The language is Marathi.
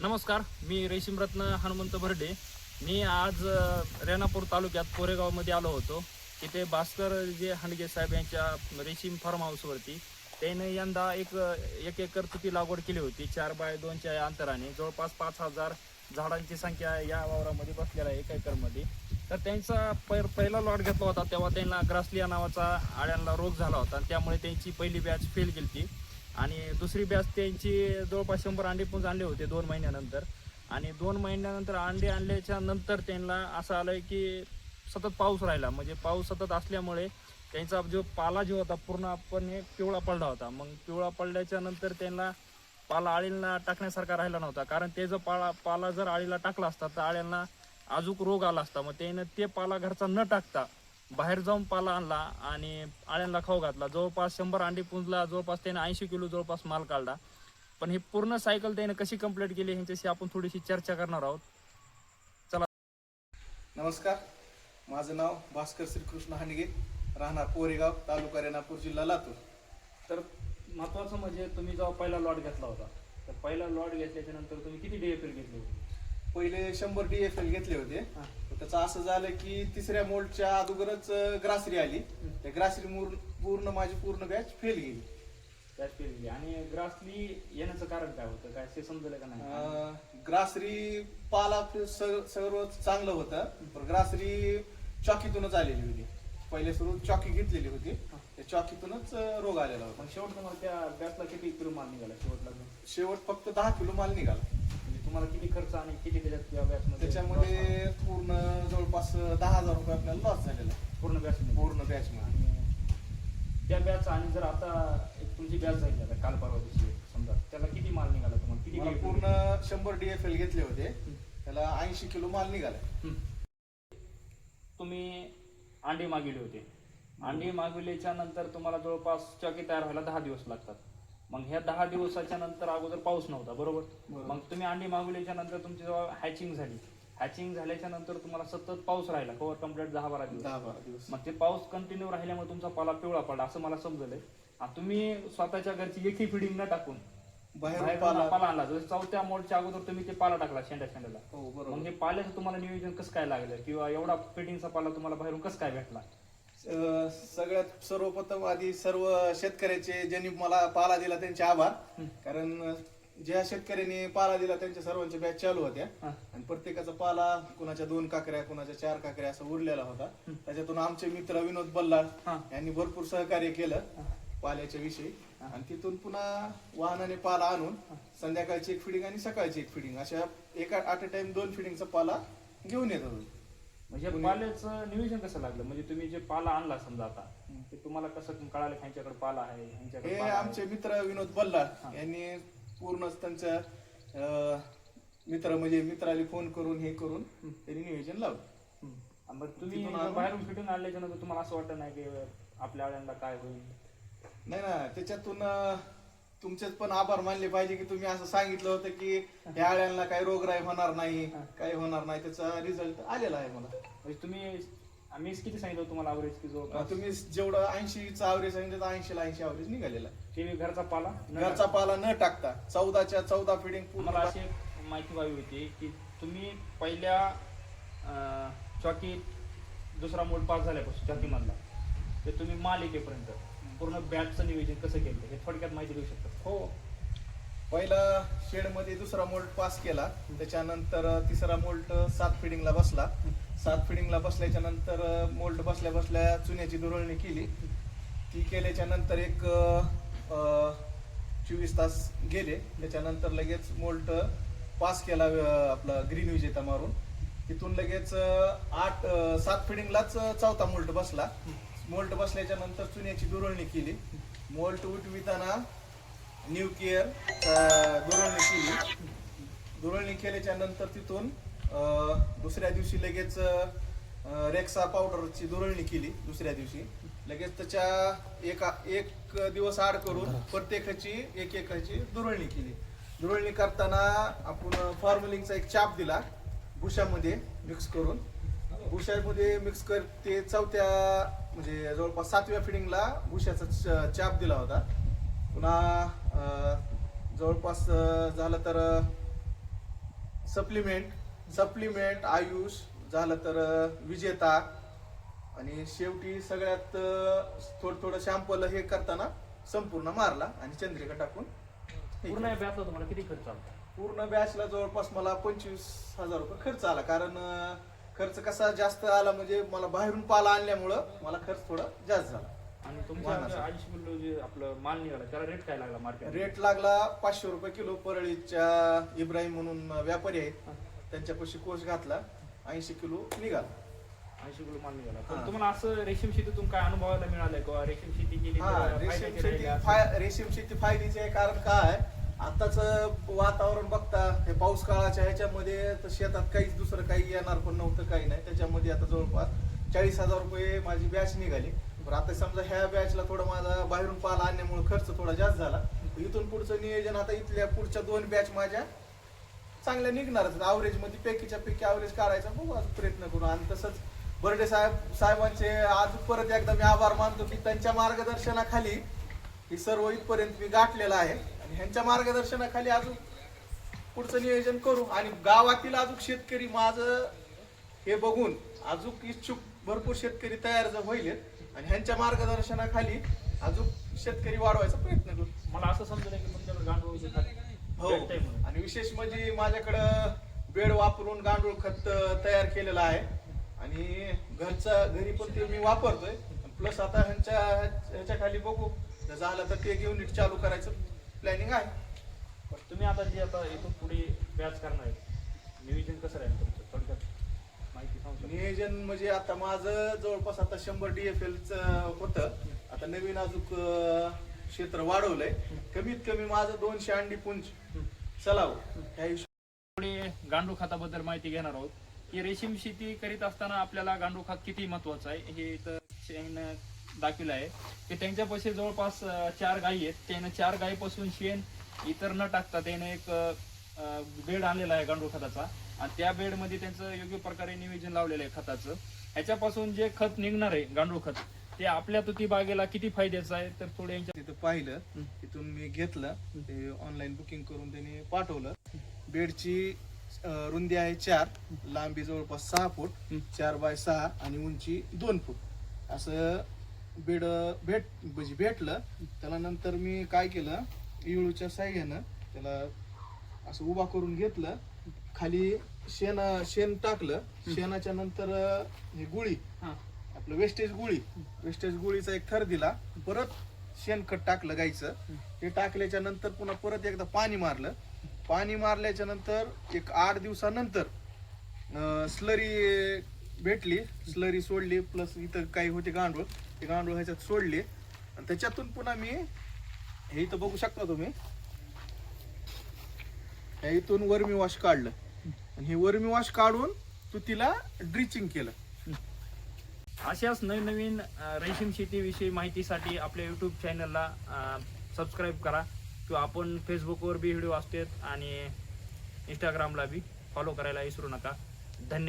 नमस्कार मी रेशीमरत्न हनुमंत भरडे. मी आज रेणापूर तालुक्यात कोरेगावमध्ये आलो होतो. तिथे भास्कर जे हांडगे साहेब यांच्या रेशीम फार्म हाऊसवरती त्याने यंदा एक एक एकर तुती लागवड केली होती. चार बाय दोनच्या या अंतराने. जवळपास पाच हजार झाडांची संख्या या वावरामध्ये बसलेला आहे एका एकरमध्ये. तर त्यांचा पै पहिला लॉट घेतला होता तेव्हा त्यांना ग्रासलिया नावाचा आळ्यांना रोग झाला होता. त्यामुळे त्यांची पहिली बॅच फेल गेली आणि दुसरी बॅच त्यांची जवळपास शंभर अंडे पण आणले होते दोन महिन्यानंतर. आणि दोन महिन्यानंतर अंडे आणल्याच्या नंतर त्यांना असं आलंय की सतत पाऊस राहिला. म्हणजे पाऊस सतत असल्यामुळे त्यांचा जो पाला जो होता पूर्णपणे पिवळा पडला होता. मग पिवळा पडल्याच्या नंतर त्यांना पाला आळीला टाकण्यासारखा राहिला नव्हता. कारण ते जर पाला पाला जर आळीला टाकला असता तर आळ्यांना अजूक रोग आला असता. मग त्यानं ते पाला घरचा न टाकता बाहेर जाऊन पाला आणला आणि आळ्यांना खाऊ घातला. जवळपास शंभर अंडी पुंजला जवळपास त्याने ऐंशी किलो जवळपास माल काढला. पण ही पूर्ण सायकल त्याने कशी कंप्लीट केली ह्यांच्याशी आपण थोडीशी चर्चा करणार आहोत. नमस्कार. माझं नाव भास्कर श्रीकृष्ण हानगे राहणार पोरेगाव तालुका रेणापूर जिल्हा लातूर. तर महत्वाचं म्हणजे तुम्ही जेव्हा पहिला लॉट घेतला होता तर पहिला लॉट घेतल्याच्या नंतर तुम्ही किती डीएफएल घेतले होते? पहिले शंभर डी एफ एल घेतले होते. हा. त्याचं असं झालं की तिसऱ्या मोल्डच्या अगोदरच अं, ग्रासरी आली. त्या ग्रासरी मूर- पूर्ण माझी पूर्ण बॅच फेल गेली. त्याच पेरली आणि ग्रासली येण्याचं कारण काय होतं? काय ते समजलं का नाही? अं, ग्रासरी पाला फ- स- सर्व चांगलं होतं. पण ग्रासरी चॉकीतूनच आलेली होती. पहिले सुरू चॉकी घेतलेली होती. त्या चॉकीतूनच अं, रोग आलेला होता. मग शेवट तुम्हाला त्या बॅचला किती किलो माल निघाला? शेवटला? शेवट फक्त दहा किलो माल निघाला. तुम्हाला किती खर्च आणि किती त्याच्यात त्या बॅचमध्ये त्याच्यामध्ये पूर्ण जवळपास दहा हजार रुपये आपल्याला लॉस झालेला आहे. पूर्ण बॅच पूर्ण बॅच मध्ये. आणि त्या बॅच आणि जर आता एक तुमची बॅच झाली आता काल परवा दिवशी समजा त्याला किती माल निघाला तुम्हाला? किती मला? पूर्ण शंभर डीएफएल घेतले होते. त्याला ऐंशी किलो माल निघाला. तुम्ही अंडी मागविले होते. अंडी मागविल्याच्या नंतर तुम्हाला जवळपास चॉकी तयार व्हायला दहा दिवस लागतात. मग ह्या दहा दिवसाच्या नंतर अगोदर पाऊस नव्हता बरोबर. मग तुम्ही अंडी मागविल्याच्या नंतर तुमची जेव्हा हॅचिंग झाली हॅचिंग झाल्याच्यानंतर तुम्हाला सतत पाऊस राहिला कवर कंप्लीट दहा बारा दिवस. मग ते पाऊस कंटिन्यू राहिल्यामुळे तुमचा पाला पिवळा पडला असं मला समजलंय. आणि तुम्ही स्वतःच्या घरची एकही फिडिंग न टाकून बाहेर पाला. आणला जसं चौथ्या मोडच्या अगोदर तुम्ही ते पाला टाकला शेंड्या शेंड्याला. हो हे पाल्याचं तुम्हाला नियोजन कसं काय लागलं? किंवा एवढा फिटिंगचा पाला तुम्हाला बाहेरून कसं काय भेटला? सगळ्यात सर्वप्रथम आधी सर्व शेतकऱ्याचे ज्यांनी मला पाला दिला त्यांचे आभार. कारण ज्या शेतकऱ्यांनी पाला दिला त्यांच्या सर्वांच्या बॅच चालू होत्या. आणि प्रत्येकाचा पाला कुणाच्या दोन काकऱ्या कुणाच्या चार काकऱ्या असं उरलेला होता. त्याच्यातून आमचे मित्र विनोद बल्लाळ. यांनी भरपूर सहकार्य केलं पाल्याच्या विषयी. आणि तिथून पुन्हा वाहनाने पाला आणून संध्याकाळची एक फिडिंग आणि सकाळची एक फिडिंग. अशा एका ॲट अ टाइम दोन फिडिंगचा पाला घेऊन येत होतो. म्हणजे पाल्याचं नियोजन कसं लागलं? म्हणजे तुम्ही जे पाला आणला समजा आता ते तुम्हाला कसं कळालं ह्यांच्याकडे पाला आहे ह्यांच्याकडे हे पाला आहे. आमचे मित्र विनोद बल्लाळ यांनी पूर्ण त्यांच्या अं, मित्र म्हणजे मित्राला फोन करून हे करून त्यांनी नियोजन लावलं. हम्म. आणि मग तुम्ही तिथून आणून- बाहेरून फिटिंग आणल्याच्या नंतर तुम्हाला असं वाटतं नाही की आपल्या आळ्यांना काय होईल? नाही ना त्याच्यातून अं, तुमचेच पण आभार मानले पाहिजे की तुम्ही असं सांगितलं होतं की या आळ्यांना काही रोगराई होणार नाही काही होणार नाही. त्याचा रिझल्ट आलेला आहे मला. म्हणजे तुम्ही आम्ही किती सांगितलं तुम्हाला अवरेज की जो तुम्ही जेवढं ऐंशीचा आवरेज सांगितलं तर ऐंशीला ऐंशी आवरेज निघालेला. आहे. टीव्ही घरचा पाला न घरचा पाला न टाकता. चौदाच्या चौदा फिडिंग मला अशी एक माहिती व्हावी होती की तुम्ही पहिल्या चौकी दुसरा मोड पास झाल्यापासून चौकीमधला ते तुम्ही मालिकेपर्यंत पूर्ण बॅटचं नियोजन कसं केलं हे थोडक्यात माहिती देऊ शकता. हो. पहिला शेडमध्ये दुसरा मोल्ट पास केला. त्याच्यानंतर तिसरा मोल्ट सात फिडिंगला बसला. सात फिडिंगला बसल्याच्या नंतर मोल्ट बसल्या बसल्या चुन्याची दुरळणी केली. ती केल्याच्यानंतर एक चोवीस तास गेले. त्याच्यानंतर लगेच मोल्ट पास केला आपला ग्रीन विजेता मारून. तिथून लगेच आठ सात फिडिंगलाच चौथा मोल्ट बसला. मोल्ट बसल्याच्या नंतर चुन्याची दुरळणी केली. मोल्ट उठविताना न्यू केअर दुरळणी केली. दुरळणी केल्याच्यानंतर तिथून दुसऱ्या दिवशी लगेच रेक्सा पावडरची दुरळणी केली दुसऱ्या दिवशी. लगेच त्याच्या एका एक दिवस आड करून प्रत्येकाची एक एकाची दुरळणी केली. दुरळणी करताना आपण फॉर्मलिंगचा एक चाप दिला भुशामध्ये मिक्स करून. भुशामध्ये मिक्स कर ते चौथ्या म्हणजे जवळपास सातव्या फिडिंगला भुशाचा चाप दिला होता. पुन्हा जवळपास झालं तर सप्लिमेंट सप्लिमेंट आयुष झालं तर विजेता आणि शेवटी सगळ्यात थोडं थोडं शॅम्पल हे करताना संपूर्ण मारला आणि चंद्रिका टाकून पूर्ण बॅचला तुम्हाला किती खर्च आला? पूर्ण बॅचला जवळपास मला पंचवीस हजार रुपये खर्च आला. कारण खर्च कसा जास्त आला म्हणजे मला बाहेरून पाला आणल्यामुळं मला खर्च थोडा जास्त झाला. आणि तुमचा वाहनाचा. अडीचशे किलो जे आपलं माल निघाला त्याला रेट काय लागला मार्केट रेट लागला पाचशे रुपये किलो परळीच्या इब्राहिम म्हणून व्यापारी आहेत. त्यांच्यापाशी कोर्स घातला ऐंशी किलो निघाला. ऐंशी किलो माल निघाला. हा. तुम्हाला असं रेशीम शेतीतून काय अनुभवायला मिळालंय रेशीम शेती केली हा तर रेशीम फायद्याची शेती राहिली असं? फाय रेशीम शेती फायद्याची आहे कारण काय? आताच वातावरण बघता हे पाऊस काळाच्या ह्याच्यामध्ये तर शेतात काहीच दुसरं काही येणार पण नव्हतं काही नाही. त्याच्यामध्ये आता जवळपास चाळीस हजार रुपये माझी बॅच निघाली. पण आता समजा ह्या बॅचला थोडा माझा बाहेरून पाला आणण्यामुळे खर्च थोडा जास्त झाला. इथून पुढचं नियोजन आता इथल्या पुढच्या दोन बॅच माझ्या चांगल्या निघणारच. अवरेजमध्ये पैकीच्या पैकी अवरेज काढायचा बघू आज प्रयत्न करू. आणि तसंच बर्डे साहेब साहेबांचे आज परत एकदा मी आभार मानतो की त्यांच्या मार्गदर्शनाखाली ही सर्व इथपर्यंत मी गाठलेला आहे. आणि ह्यांच्या मार्गदर्शनाखाली अजून पुढचं नियोजन करू. आणि गावातील अजून शेतकरी माझं हे बघून अजून इच्छुक भरपूर शेतकरी तयार जर होईल आणि ह्यांच्या मार्गदर्शनाखाली अजून शेतकरी वाढवायचा प्रयत्न करू. मला असं समजलं की तुमच्याकडे गांडूळ हो. आणि विशेष म्हणजे माझ्याकडं बेड वापरून गांडूळ खत तयार केलेलं आहे. आणि घरचा घरी पण ते मी वापरतोय. प्लस आता ह्यांच्या ह्याच्या खाली बघू. झालं तर ते घेऊन चालू करायचं. प्लॅनिंग आहे. पण तुम्ही आता जे आता इथून पुढे व्याज करणार आहे नियोजन कसं राहील तुमचं? थोडक्यात माहिती सांगू शकता? नियोजन म्हणजे आता माझं जवळपास आता शंभर डीएफएल होतं. आता नवीन अजून अं, क्षेत्र वाढवलंय. कमीत कमी माझं दोनशे अंडी पुंज. चलाव ह्या हिशोबाने पुढे गांडूळ खताबद्दल माहिती घेणार आहोत. की रेशीम शेती करीत असताना आपल्याला गांडूळ खत किती महत्वाचं आहे? हे इथं शेण दाखवलं आहे की त्यांच्यापाशी जवळपास चार गायी आहेत. त्यानं चार गायीपासून शेण इतर न टाकता त्यानं एक बेड आणलेला आहे गांडूळ खताचा. आणि त्या बेडमध्ये त्यांचं योग्य प्रकारे नियोजन लावलेलं आहे खताचं. ह्याच्यापासून जे खत निघणार आहे गांडूळ खत ते आपल्या तुती बागेला किती फायद्याचं आहे तर थोडे यांच्या तिथं पाहिलं. तिथून मी घेतलं. ते ऑनलाईन बुकिंग करून त्याने पाठवलं. बेडची रुंदी आहे चार. लांबी जवळपास सहा फूट. चार बाय सहा आणि उंची दोन फूट. असं बेड भेट म्हणजे भेटलं. त्याला नंतर मी काय केलं इळूच्या साह्यानं त्याला असं उभा करून घेतलं. खाली शेण शेण टाकलं. शेणाच्या नंतर हे गुळी. आपलं वेस्टेज गुळी. वेस्टेज गुळीचा एक थर दिला. परत शेणखत टाकलं गाईचं. ते टाकल्याच्या नंतर पुन्हा परत एकदा पाणी मारलं. पाणी मारल्याच्या नंतर एक आठ दिवसानंतर स्लरी भेटली स्लरी सोडली प्लस इथं काही होते गांडूळ. ते गांडूळ ह्याच्यात सोडले. आणि त्याच्यातून पुन्हा मी हे इथं बघू शकता तुम्ही. ह्या इथून वर्मी वॉश काढलं. आणि हे वर्मी वॉश काढून तू तिला ड्रिचिंग केलं. अशाच नवीन रेशीम शेतीविषयी माहितीसाठी आपल्या यूट्यूब चॅनलला सबस्क्राईब करा. किंवा आपण फेसबुकवर बी व्हिडिओ असतात आणि इंस्टाग्रामला बी. फॉलो करायला विसरू नका. धन्यवाद